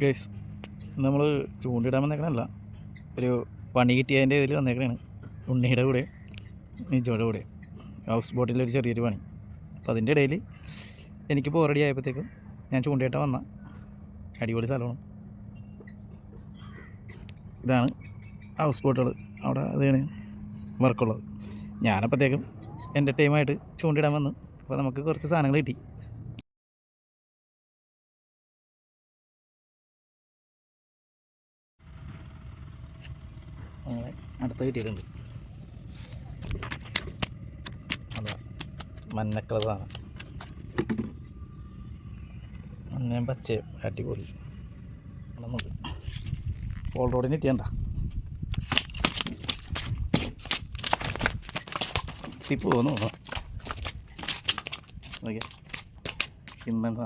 Guys നമ്മൾ ചൂണ്ടിടാൻ വന്നേക്കണല്ല ഒരു പണി കിട്ടിയതിന്റെ ഇതിൽ വന്നേക്കണേണ് ഉണ്ണിയുടെ കൂടെ നിജോയുടെ കൂടെ. ഹൗസ് ബോട്ടിൽ ഒരു ചെറിയൊരു പണി. അപ്പോൾ അതിന്റെ ഇടയിൽ എനിക്ക് പോറടി ആയപ്പോഴത്തേക്കും ഞാൻ ചൂണ്ടിയിട്ടാ വന്ന. അടിപൊളി സ്ഥലമാണ്. ഇതാണ് ഹൗസ് ബോട്ടുകൾ അവിടെ അതാണ് വർക്കുള്ളത് ഞാനപ്പോഴത്തേക്കും എന്റെ ടൈമായിട്ട് ചൂണ്ടിടാൻ വന്നു. അപ്പോൾ നമുക്ക് കുറച്ച് സാധനങ്ങൾ കിട്ടി. അങ്ങനെ അടുത്ത കിട്ടിയിട്ടുണ്ട്. അതാ സാധനം മഞ്ഞയും പച്ചയും അടിപൊളി. നമുക്ക് ഓൾ റോഡിന് കിട്ടിയണ്ട. ഇപ്പോൾ തോന്നുന്നു. ഓക്കെ സാധനം